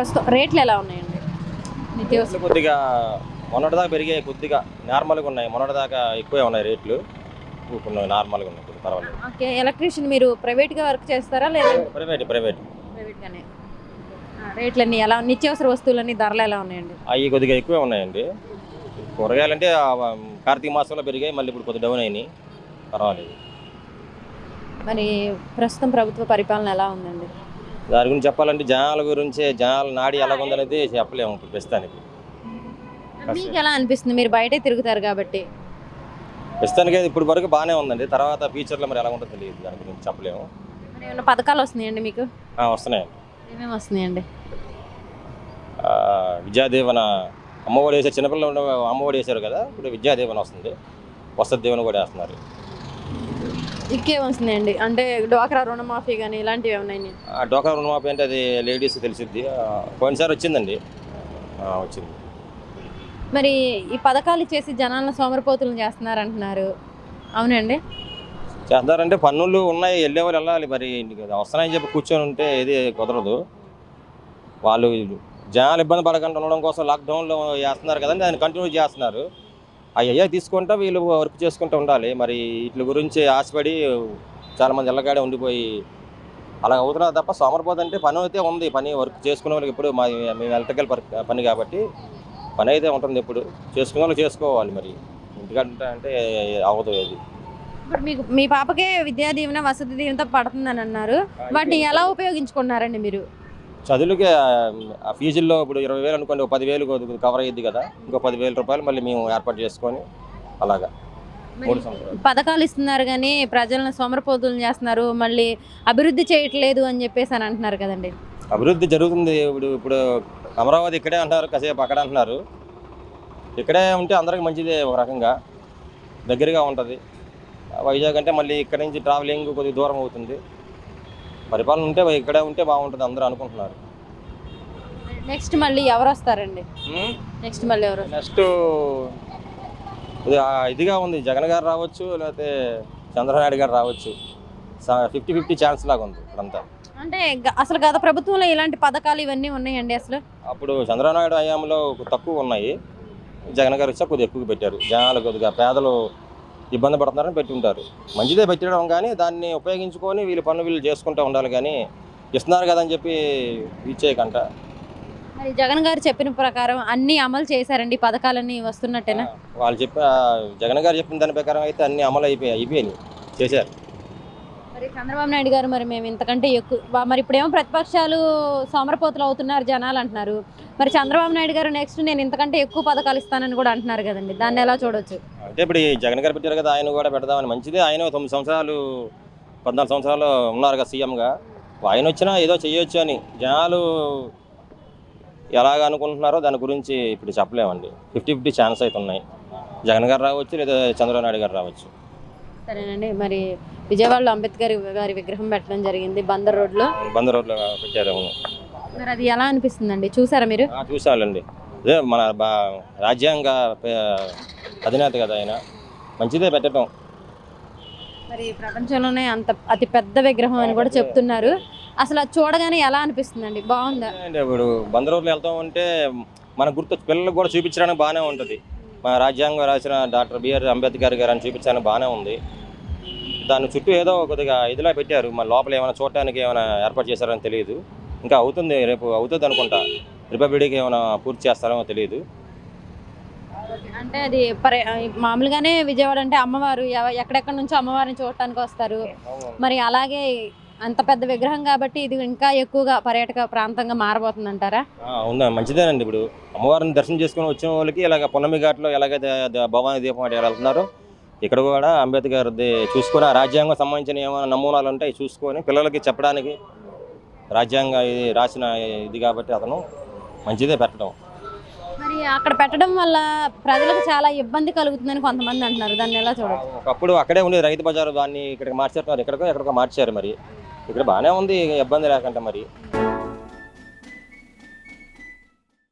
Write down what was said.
ప్రస్తుతం రేట్లు ఎలా ఉన్నాయండి? నిత్యావసర కొద్దిగా మొన్నటిదాకా పెరిగాయి కొద్దిగా. నార్మల్గా ఉన్నాయి. మొన్నటిదాకా ఎక్కువే ఉన్నాయి రేట్లు. ఇప్పుడు నార్మల్గా ఉన్నాయి. పర్వాలేదు. ఓకే. ఎలక్ట్రీషియన్ మీరు ప్రైవేట్గా వర్క్ చేస్తారా లేదా? Private private. ప్రైవేట్గానే. రేట్లన్నీ ఎలా నిత్యావసర వస్తువులన్నీ ధరలు ఎలా ఉన్నాయండి? అవి కొద్దిగా ఎక్కువే ఉన్నాయండి. కూరగాయలంటే కార్తీక మాసంలో పెరిగాయి. మళ్ళీ ఇప్పుడు కొద్దిగా డౌన్ అయినాయి. పర్వాలేదు. మరి ప్రస్తుతం ప్రభుత్వ పరిపాలన ఎలా ఉందండి? దాని గురించి చెప్పాలంటే జనాల గురించి జనాల నాడి ఎలా ఉందనేది చెప్పలేము ఇప్పుడు ప్రస్తుతానికి మీకు ఎలా అనిపిస్తుంది? మీరు బయటే తిరుగుతారు కాబట్టి. ప్రస్తుతానికి అయితే ఇప్పుడు వరకు బాగానే ఉందండి. తర్వాత ఫ్యూచర్లో మరి ఎలా ఉంటుందో తెలియదు. దాని గురించి చెప్పలేము. మరి ఏమైనా పథకాలు వస్తున్నాయండి మీకు? ఆ, వస్తున్నాయండి. ఏమేమి వస్తున్నాయండి? ఆ, విద్యాదీవన అమ్మఒడి వేసారు చిన్నపిల్లలు ఉండే అమ్మఒడి వేశారు కదా? ఇప్పుడు విద్యాదీవన వస్తుంది. వసతి దీవెన కూడా వేస్తున్నారు. ఇంకేం వస్తున్నాయండి. అంటే డ్వాక్రా రుణమాఫీ కానీ ఇలాంటివి ఏమైనా ఆ డోకా రుణమాఫీ అంటే అది లేడీస్ తెలిసిద్ది. పోయినసారి వచ్చిందండి. ఆ, వచ్చింది. మరి ఈ పథకాలు ఇచ్చేసి జనాలను సోమరపోతులను చేస్తున్నారు అంటున్నారు అవునండి? చేస్తారంటే పన్నులు ఉన్నాయి. వెళ్ళే వాళ్ళు వెళ్ళాలి. మరి వస్తున్నాయని చెప్పి కూర్చొని ఉంటే ఏది కుదరదు. వాళ్ళు జనాలు ఇబ్బంది పడకుండా ఉండడం కోసం లాక్డౌన్లో చేస్తున్నారు కదండి. దాన్ని కంటిన్యూ చేస్తున్నారు. అయ్యా తీసుకుంటా వీళ్ళు వర్క్ చేసుకుంటూ ఉండాలి. మరి వీటి గురించి ఆశపడి చాలామంది ఎల్లగాడే ఉండిపోయి అలా అవుతున్నారు తప్ప సోమరిపోతు అంటే పని అయితే ఉంది. పని వర్క్ చేసుకునే వాళ్ళకి ఇప్పుడు మా మేము ఎలక్ట్రికల్ పని కాబట్టి పని అయితే ఉంటుంది ఇప్పుడు. చేసుకునే వాళ్ళు చేసుకోవాలి మరి. ఇంటికంటే అంటే అవ్వదు ఇప్పుడు మీకు మీ పాపకే విద్యా దీవెన వసతి దీవెనతో పడుతుందని అన్నారు. వాటిని ఎలా ఉపయోగించుకున్నారండి మీరు? చదువులకి ఆ- ఫీజుల్లో ఇప్పుడు ఇరవై వేలు అనుకోండి ఒక పదివేలు కవర్ అయ్యింది కదా. ఇంకో పదివేల రూపాయలు మళ్ళీ మేము ఏర్పాటు చేసుకొని అలాగా. పథకాలు ఇస్తున్నారు కానీ ప్రజలను సోమరపోతులను చేస్తున్నారు మళ్ళీ అభివృద్ధి చేయట్లేదు అని చెప్పేసి అని అంటున్నారు కదండి. అభివృద్ధి జరుగుతుంది. ఇప్పుడు ఇప్పుడు అమరావతి ఇక్కడే అంటున్నారు కాసేపు అక్కడ అంటున్నారు. ఇక్కడే ఉంటే అందరికి మంచిదే ఒక రకంగా. దగ్గరగా ఉంటుంది. వైజాగ్ అంటే మళ్ళీ ఇక్కడ నుంచి ట్రావెలింగ్ కొద్దిగా దూరం అవుతుంది. పరిపాలన ఉంటే ఇక్కడే ఉంటే బాగుంటుంది అందరూ అనుకుంటున్నారు. నెక్స్ట్ మళ్ళీ ఎవరు వస్తారండి? నెక్స్ట్ మళ్ళీ ఎవరు? నెక్స్ట్ ఇదిగా ఉంది జగన్ గారు రావచ్చు లేకపోతే చంద్రబాబు నాయుడు గారు రావచ్చు. ఫిఫ్టీ ఫిఫ్టీ ఛాన్స్ లాగా ఉంది ఇప్పుడంతా. అంటే అసలు గత ప్రభుత్వంలో ఇలాంటి పథకాలు ఇవన్నీ ఉన్నాయండి అసలు? అప్పుడు చంద్రబాబు నాయుడు హయాంలో తక్కువ ఉన్నాయి. జగన్ గారు వచ్చా కొద్దిగా ఎక్కువ పెట్టారు. జనాలు కొద్దిగా పేదలు ఇబ్బంది పడుతున్నారని పెట్టి ఉంటారు మంచిదే పెట్టడం కానీ దాన్ని ఉపయోగించుకొని వీళ్ళు పనులు వీళ్ళు చేసుకుంటూ ఉండాలి కానీ ఇస్తున్నారు కదా అని చెప్పి ఇచ్చేయకంట. మరి జగన్ గారు చెప్పిన ప్రకారం అన్ని అమలు చేశారండి పథకాలన్నీ వస్తున్నట్టేనా? వాళ్ళు చెప్పి ఆ జగన్ గారు చెప్పిన దాని ప్రకారం అయితే అన్ని అమలు అయిపోయాయి అయిపోయినాయి చేశారు. మరి చంద్రబాబు నాయుడు గారు మరి మేము ఇంతకంటే ఎక్కువ మరి ఇప్పుడేమో ప్రతిపక్షాలు సోమరపోతులు అవుతున్నారు జనాలు అంటున్నారు. మరి చంద్రబాబు నాయుడు గారు నెక్స్ట్ నేను ఇంతకంటే ఎక్కువ పథకాలు ఇస్తానని కూడా అంటున్నారు కదండి దాన్ని ఎలా చూడొచ్చు? అంటే ఇప్పుడు ఈ జగన్ గారు పెట్టారు కదా ఆయన కూడా పెడదామని. మంచిదే ఆయన తొమ్మిది సంవత్సరాలు పద్నాలుగు సంవత్సరాలు ఉన్నారు కదా సీఎంగా. ఆయన వచ్చినా ఏదో చేయొచ్చు అని. జనాలు ఎలాగ అనుకుంటున్నారో దాని గురించి ఇప్పుడు చెప్పలేమండి. ఫిఫ్టీ ఫిఫ్టీ ఛాన్స్ అయితే ఉన్నాయి. జగన్ గారు రావచ్చు లేదా చంద్రబాబు నాయుడు గారు రావచ్చు. సరేనండి. మరి విజయవాడలో అంబేద్కర్ గారి విగ్రహం పెట్టడం జరిగింది బందర్ రోడ్లో. బందర్ రోడ్లో పెట్టారు అవును. మరి అది ఎలా అనిపిస్తుందండి? చూసారా మీరు? ఆ, చూసామండి అదే మన బా రాజ్యాంగ పే- అధినేత కదా ఆయన. మంచిదే పెట్టడం. మరి ప్రపంచంలోనే అంత అతి పెద్ద విగ్రహం అని కూడా చెప్తున్నారు. అసలు అది చూడగానే ఎలా అనిపిస్తుందండి? బాగుందా? అంటే ఇప్పుడు బందర్ వెళ్తాం ఉంటే మన గుర్తు పిల్లలకు కూడా చూపించడానికి బాగానే ఉంటుంది. మన రాజ్యాంగం రాసిన డాక్టర్ బిఆర్ అంబేద్కర్ గారు అని చూపించడానికి బాగానే ఉంది. దాని చుట్టూ ఏదో కొద్దిగా ఇదిలా పెట్టారు. మన లోపల ఏమైనా చూడటానికి ఏమైనా ఏర్పాటు చేశారని తెలియదు. ఇంకా అవుతుంది రేపు అవుతుంది అనుకుంటా. రిపబ్లిక్ ఏమైనా పూర్తి చేస్తారో తెలియదు. అంటే అది మామూలుగానే విజయవాడ అంటే అమ్మవారు ఎక్కడెక్కడ నుంచో అమ్మవారిని చూడటానికి వస్తారు. మరి అలాగే అంత పెద్ద విగ్రహం కాబట్టి ఇది ఇంకా ఎక్కువగా పర్యాటక ప్రాంతంగా మారబోతుంది అంటారా అవునా మంచిదేనండి ఇప్పుడు. అమ్మవారిని దర్శనం చేసుకుని వచ్చిన వాళ్ళకి ఇలాగ పున్నమి ఘాట్లో ఎలాగైతే భవానీ దీపం అటు వెళ్తున్నారో. ఇక్కడ కూడా అంబేద్కర్ చూసుకొని ఆ రాజ్యాంగం సంబంధించిన ఏమైనా నమూనాలు ఉంటాయి చూసుకొని పిల్లలకి చెప్పడానికి రాజ్యాంగ ఇది రాసిన ఇది కాబట్టి అతను మంచిదే పెట్టడం. అక్కడ పెట్టడం వల్ల ప్రజలకు చాలా ఇబ్బంది కలుగుతుందని కొంతమంది అంటున్నారు. దాన్ని ఎలా చూడాలి ఒకప్పుడు అక్కడే ఉండేది రైతు బజారు దాన్ని ఇక్కడికి మార్చారు ఎక్కడికో ఎక్కడికో మార్చారు మరి. ఇక్కడ బాగానే ఉంది ఇబ్బంది లేకుండా మరి.